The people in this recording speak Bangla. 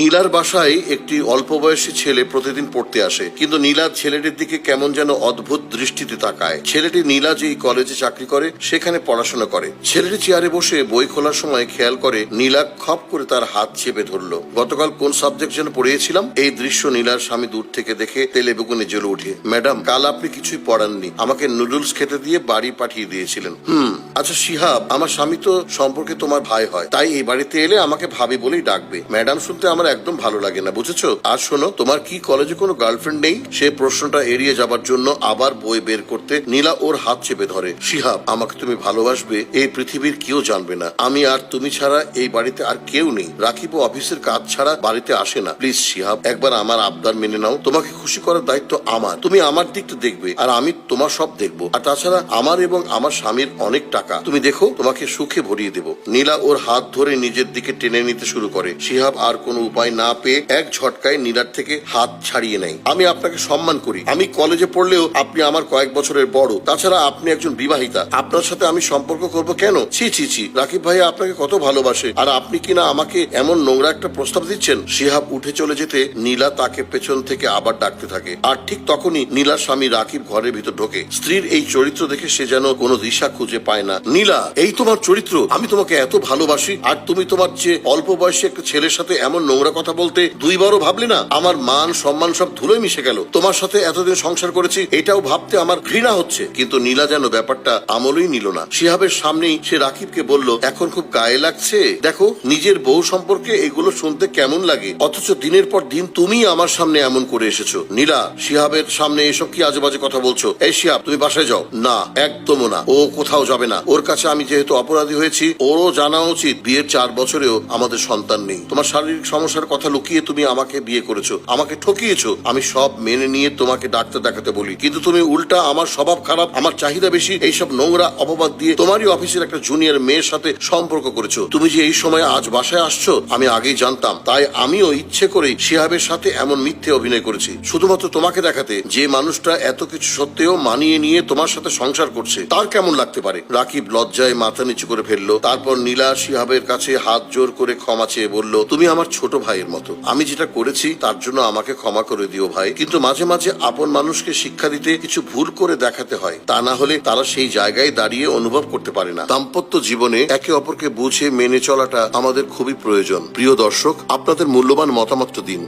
নীলার বাসায় একটি অল্প বয়সী ছেলে প্রতিদিন পড়তে আসে, কিন্তু নীলা ছেলেটির দিকে কেমন যেন অদ্ভুত দৃষ্টিতে তাকায়। ছেলেটি নীলা যেই কলেজে চাকরি করে, সেখানে পড়াশোনা করে। ছেলেটি চেয়ারে বসে বই খোলার সময় খেয়াল করে, নীলা খপ করে তার হাত চেপে ধরলো। গতকাল কোন সাবজেক্ট যেন পড়িয়েছিলাম? এই দৃশ্য নীলার স্বামী দূর থেকে দেখে তেলে বেগুনে জ্বলে উঠে ম্যাডাম, কাল আপনি কিছুই পড়াননি। আমাকে নুডলস খেতে দিয়ে বাড়ি পাঠিয়ে দিয়েছিলেন। হুম আচ্ছা শিহাব, আমার স্বামী তো সম্পর্কে তোমার ভাই হয়, তাই এই বাড়িতে এলে আমাকে ভাবি বলেই ডাকবে। ম্যাডাম শুনতে আমার একদম ভালো লাগে না, বুঝেছ? আর শোনো, তোমার কি কলেজে কোনো গার্লফ্রেন্ড নেই? সে প্রশ্নটা এড়িয়ে যাবার জন্য আবার বই বের করতে নীলা ওর হাত চেপে ধরে। শিহাব, আমাকে তুমি ভালোবাসবে, এই পৃথিবীর কেউ জানবে না। আমি আর তুমি ছাড়া এই বাড়িতে আর কেউ নেই। রাখিব অফিসের কাজ ছাড়া বাড়িতে আসে না। প্লিজ শিহাব, একবার আমার আবদার মেনে নাও। তোমাকে খুশি করার দায়িত্ব আমার। তুমি আমার দিকটা দেখবে, আর আমি তোমার সব দেখব। আর তাছাড়া আমার এবং আমার স্বামীর অনেক টাকা। তুমি দেখো, তোমাকে সুখে ভরিয়ে দেব। নীলা ওর হাত ধরে নিজের দিকে টেনে নিতে শুরু করে। শিহাব আর কোনো উপায় না পেয়ে এক ঝটকায় নীলার থেকে হাত ছাড়িয়ে নেয়। আমি আপনাকে সম্মান করি। আমি কলেজে পড়লেও আপনি আমার কয়েক বছরের বড়। তাছাড়া আপনি একজন বিবাহিতা। আপনার সাথে আমি সম্পর্ক করব কেন? ছি ছি ছি। রাকিব ভাই আপনাকে কত ভালোবাসে। আর আপনি কিনা আমাকে এমন নোংরা একটা প্রস্তাব দিচ্ছেন? শিহাব উঠে চলে যেতে নীলা তাকে পেছন থেকে আবার ডাকতে থাকে। আর ঠিক তখনই নীলার স্বামী রাকিব ঘরের ভিতর ঢোকে। স্ত্রীর এই চরিত্র দেখে সে যেন কোনো দিশা খুঁজে পায় না। নীলা, এই তোমার চরিত্র। আমি তোমাকে এত ভালোবাসি। আর তুমি তোমার যে অল্প বয়সী একটা ছেলের সাথে এমন নোংরা কথা বলতে দুইবারও ভাবলে না? আমার মান, সম্মান সব ধুলোয় মিশে গেল। তোমার সাথে এতদিন সংসার করেছি, এটাও ভাবতে আমার ঘৃণা হচ্ছে। কিন্তু নীলা যেন ব্যাপারটা আমলই নিল না। শিহাবের সামনেই সে রাকিবকে বলল, এখন খুব গায়ে লাগছে? দেখো, নিজের বউ সম্পর্কে এগুলো শুনতে কেমন লাগে? অথচ দিনের পর দিন তুমি আমার সামনে এমন করে এসেছ। নীলা, শিহাবের সামনে এসব কি আজে বাজে কথা বলছো? এই শিহাব, তুমি বাসায় যাও। না, একদমও না। ও কোথাও যাবে না। ওর কাছে আমি যেহেতু অপরাধী হয়েছি, ওরও জানা উচিত বিয়ের চার বছরেও আমাদের সন্তান নেই। তোমার শারীরিক সমস্যার কথা লুকিয়ে তুমি আমাকে বিয়ে করেছ, আমাকে ঠকিয়েছো, আমি সব মেনে নিয়ে তোমাকে ডাক্তার দেখাতে বলি। কিন্তু তুমি উল্টা আমার স্বভাব খারাপ, আমার চাহিদা বেশি, এইসব নোংরা অপবাদ দিয়ে তোমারই অফিসের একটা জুনিয়র মেয়ের সাথে সম্পর্ক করেছ। তুমি যে এই সময় আজ বাসায় আসছো, আমি আগেই জানতাম। তাই আমিও ইচ্ছে করেই শিহাবের সাথে এমন মিথ্যে অভিনয় করেছি। শুধুমাত্র তোমাকে দেখাতে, যে মানুষটা এত কিছু সত্ত্বেও মানিয়ে নিয়ে তোমার সাথে সংসার করছে, তার কেমন লাগতে পারে? রাকিব লজ্জায় মাথা নিচু করে ফেলল, তারপর নীলা শিহাবের কাছে হাত জোর করে ক্ষমা চেয়ে বলল, তুমি আমার ছোট ভাইয়ের মতো। আমি যেটা করেছি, তার জন্য আমাকে ক্ষমা করে দিও ভাই। কিন্তু মাঝে মাঝে আপন মানুষকে শিক্ষা দিতে কিছু ভুল করে দেখাতে হয়। তা না হলে তারা সেই জায়গায় দাঁড়িয়ে অনুভব করতে পারে না। দাম্পত্য জীবনে একে অপরকে বুঝে মেনে চলাটা আমাদের খুবই প্রয়োজন। প্রিয় দর্শক, আপনাদের মূল্যবান মতামত দিন।